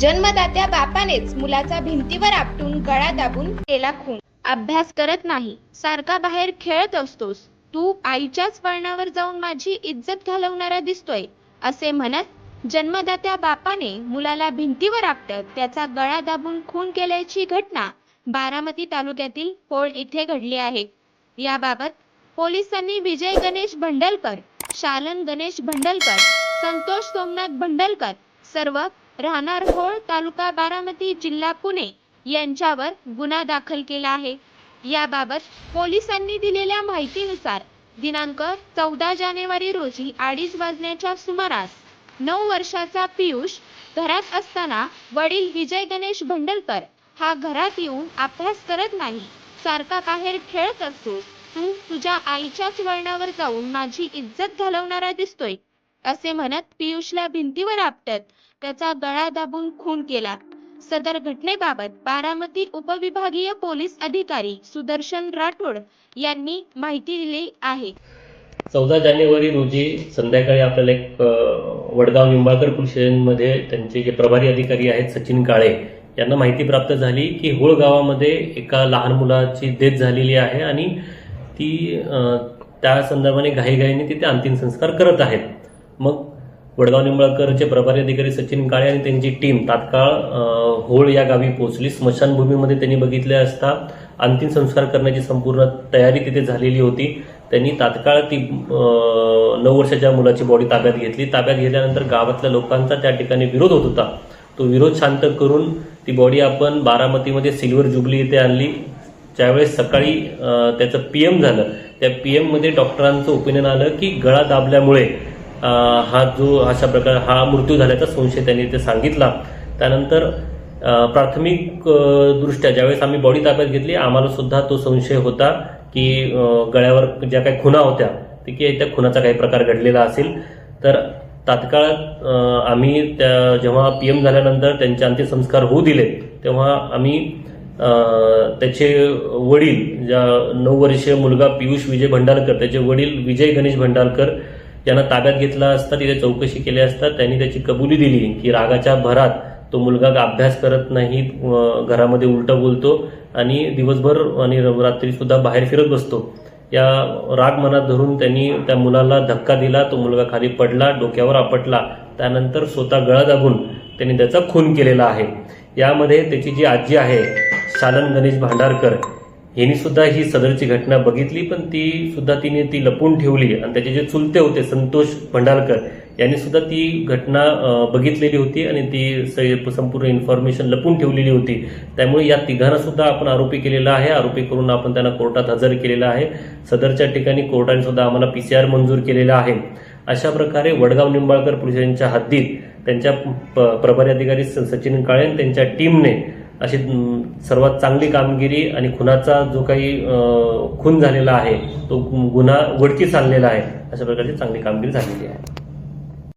जन्मदात्या बापानेच मुलाचा भिंतीवर आपटून गळा दाबून केला खून. अभ्यास करत नाही सारखा बाहेर खेळत असतोस. तू आईच्याच वळणावर जाऊन माझी इज्जत घालवणारा दिसतोय असे म्हणत जन्मदात्या बापाने मुलाला भिंतीवर आपटत त्याचा गळा दाबून खून केल्याची घटना बारामती तालुक्यातील पोळ इथे घडली आहे. याबाबत पोलिसांनी विजय गणेश भंडलकर शालन गणेश भंडलकर संतोष सोमनाथ भंडलकर सर्व राहणार होळ तालुका बारामती जिल्हा पुणे यांच्यावर गुन्हा दाखल केला आहे. याबाबत पोलिसांनी दिलेल्या माहितीनुसार दिनांक चौदा जानेवारी रोजी अडीच वाजण्याच्या सुमारास नऊ वर्षाचा पियुष घरात असताना वडील विजय गणेश भंडलकर हा घरात येऊन अभ्यास करत नाही सारखा बाहेर खेळत असतो. तू तुझ्या आईच्याच वळणावर जाऊन माझी इज्जत घालवणारा दिसतोय. असे म्हणत पियुषला भिंतीवर आपटत त्याचा गळा दाबून खून केला. सदर घटनेबाबत बारामती उपविभागीय पोलीस अधिकारी सुदर्शन राठोड यांनी माहिती दिली आहे. चौदा जानेवारी रोजी संध्याकाळी आपल्याला एक वडगाव निंबाळकर पोलीस स्टेशनमध्ये त्यांचे जे प्रभारी अधिकारी आहेत सचिन काळे यांना माहिती प्राप्त झाली की होळ गावामध्ये एका लहान मुलाची डेथ झालेली आहे आणि ती त्या संदर्भाने घाईघाईने तिथे अंतिम संस्कार करत आहेत. मग वडगाव निंबाळकरचे प्रभारी अधिकारी सचिन काळे आणि त्यांची टीम तात्काळ होळ या गावी पोहोचली. स्मशानभूमीमध्ये त्यांनी बघितले असता अंतिम संस्कार करण्याची संपूर्ण तयारी तिथे झालेली होती. त्यांनी तात्काळ ती नऊ वर्षाच्या मुलाची बॉडी ताब्यात घेतली. ताब्यात घेतल्यानंतर गावातल्या लोकांचा त्या ठिकाणी विरोध होत होता. तो विरोध शांत करून ती बॉडी आपण बारामतीमध्ये सिल्वर जुबली इथे आणली. ज्यावेळेस सकाळी त्याचं पी एम झालं. त्या पी एममध्ये डॉक्टरांचं ओपिनियन आलं की गळा दाबल्यामुळे हा जो अशा प्रकार हा मृत्यू झाल्याचा संशय त्यांनी ते सांगितला. त्यानंतर प्राथमिक दृष्ट्या ज्यावेळेस आम्ही बॉडी ताब्यात घेतली आम्हाला सुद्धा तो संशय होता की गळ्यावर ज्या काही खुणा होत्या ते की त्या खुनाचा काही प्रकार घडलेला असेल. तर तात्काळ आम्ही त्या जेव्हा पी एम झाल्यानंतर त्यांचे अंत्यसंस्कार होऊ दिले तेव्हा आम्ही त्याचे वडील ज्या नऊ वर्षीय मुलगा पियुष विजय भंडारकर त्याचे वडील विजय गणेश भंडारकर ज्यांना ताब्यात घेतला असता तिथे चौकशी केली असता त्यांनी त्याची कबुली दिली की रागाच्या भरात तो मुलगा अभ्यास करत नाही घरामध्ये उलटं बोलतो आणि दिवसभर आणि रात्री सुद्धा बाहेर फिरत बसतो. या राग मनात धरून त्यांनी त्या मुलाला धक्का दिला तो मुलगा खाली पडला डोक्यावर आपटला त्यानंतर स्वतः गळा दाबून त्यांनी त्याचा खून केलेला आहे. यामध्ये त्याची जी आजी आहे शालन गणेश भांडारकर यांनी सुद्धा ही सदरची घटना बघितली पण ती सुद्धा तिने ती लपून ठेवली. आणि त्याचे जे चुलते होते संतोष भंडारकर यांनी सुद्धा ती घटना बघितलेली होती आणि ती स- संपूर्ण इन्फॉर्मेशन लपून ठेवलेली होती. त्यामुळे या तिघांना सुद्धा आपण आरोपी केलेला आहे. आरोपी करून आपण त्यांना कोर्टात हजर केलेला आहे. सदरच्या ठिकाणी कोर्टाने सुद्धा आम्हाला पीसीआर मंजूर केलेला आहे. अशा प्रकारे वडगाव निंबाळकर पोलिसांच्या हद्दीत त्यांच्या प- प्रभारी अधिकारी स- सचिन काळे त्यांच्या टीमने अशी सर्वात चांगली कामगिरी आणि खुनाचा जो काही खून झालेला आहे तो गुन्हा उघडकीस आणलेला आहे अशा प्रकारची चांगली कामगिरी झालेली आहे.